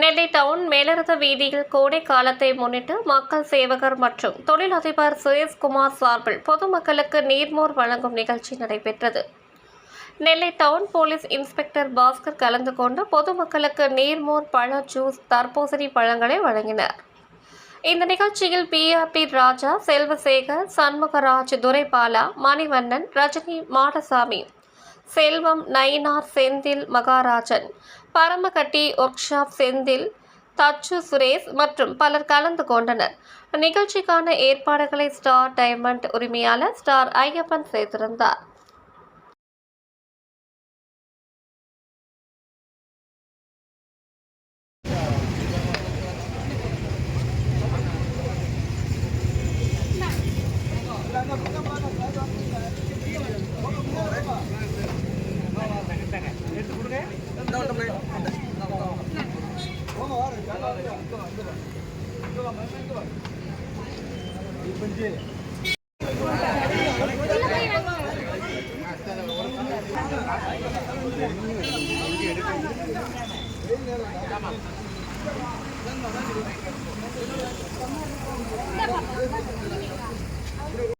நெல்லை down மேலரத வீதியில் கோடை காலத்தை முன்னிட்டு மக்கள் சேவகர் மற்றும் தொழிலதிபர் சுரேஷ்குமார் சார்பில் பொதுமக்களுக்கு நீர்மோர் வழங்கும் நிகழ்ச்சி நடைபெற்றது. Nellai town police inspector Bhaskar கலந்து கொண்டு பொதுமக்களுக்கு நீர்மோர் பழ ஜூஸ் தர்பூசணி பழங்களை வழங்கினர். இந்த நிகழ்ச்சியில் PRT Raja Selvasekar Shanmugaraj Duraibala Manivannan Rajini Madasamy Selvam Nainar Senthil Maharajan. Paramakatti workshop Senthil தச்சு சுரேஷ் மற்றும் பலர் கலந்து கொண்டனர். நிகழ்ச்சிக்கான ஏற்பாடுகளை ஸ்டார் டைமண்ட் உரிமையாளர் ஸ்டார் ஐயப்பன் செய்திருந்தார். 嗯好的好的。嗯